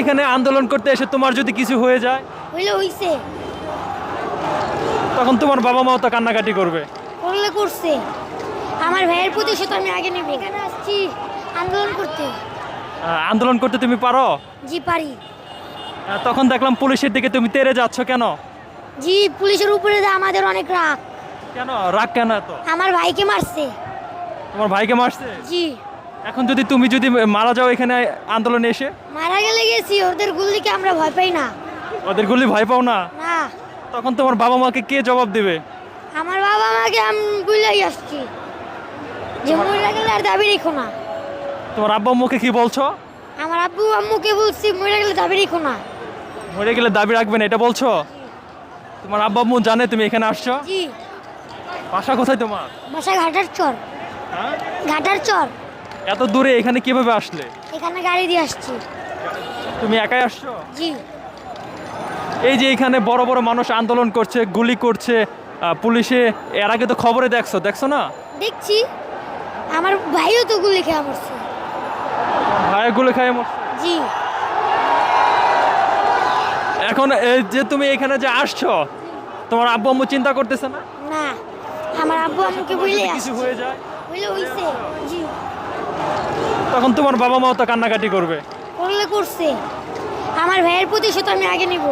এখানে আন্দোলন করতে এসে তোমার যদি কিছু হয়ে যায়? হইলে হইছে। তখন তোমার বাবা মাও তো কান্নাকাটি করবে। করলে করছে। আমার ভাইয়ের প্রতিশোধ আমি আগে নেব। এখানে আসছি আন্দোলন করতে। আন্দোলন করতে তুমি পারো? জি পারি। তখন দেখলাম পুলিশের দিকে তুমি তেরে যাচ্ছ কেন? জি পুলিশের উপরে আমাদের অনেক রাগ। কেন? রাগ কেন এত? আমার ভাইকে মারছে। তোমার ভাইকে মারছে? জি। এখন যদি তুমি যদি মারা যাও এখানে আন্দোলনে এসে? মারা গেলে গেছি ওদের গুলিকে আমরা ভয় পাই না। ওদের গুলি ভয় পাও না? না। তখন তোমার বাবা মাকে কে জবাব দেবে? আমার বাবা মাকে আমি বুঝলাই আসছি। যে মরে গেলে আর দাবি রেখো না। তোমার আব্বা মুখে কি বলছো? আমার আব্বু আম্মুকে বলছি মরে গেলে দাবি রেখো না। মরে গেলে দাবি রাখবেন এটা বলছো? তোমার আব্বা আম্মু জানে তুমি এখানে আসছো? জি। বাসা কোথায় তোমার? বাসা ঘাটার চর। হ্যাঁ? ঘাটার চর। এত দূরে এখানে কীভাবে আসলে? এখানে গাড়ি দিয়ে আসছি। তুমি একাই আসছো? জি। এই যে এখানে বড় বড় মানুষ আন্দোলন করছে গুলি করছে পুলিশে এর আগে তো খবরে দেখছ দেখছ না? দেখছি। আমার ভাইও তো গুলি খেয়ে মরছে। ভাইয়ের গুলি খায় মরছে। জি। এখন এই যে তুমি এখানে যে আসছো তোমার আব্বু আম্মু চিন্তা করতেছে না? না আমার আব্বু আম্মুকে যদি কিছু হয়ে যায়। বুঝলে হইছে। জি। তখন তোমার বাবা মাও তো কান্নাকাটি করবে। করলে করছে। আমার ভাইয়ের প্রতিশোধ আমি আগে নিব।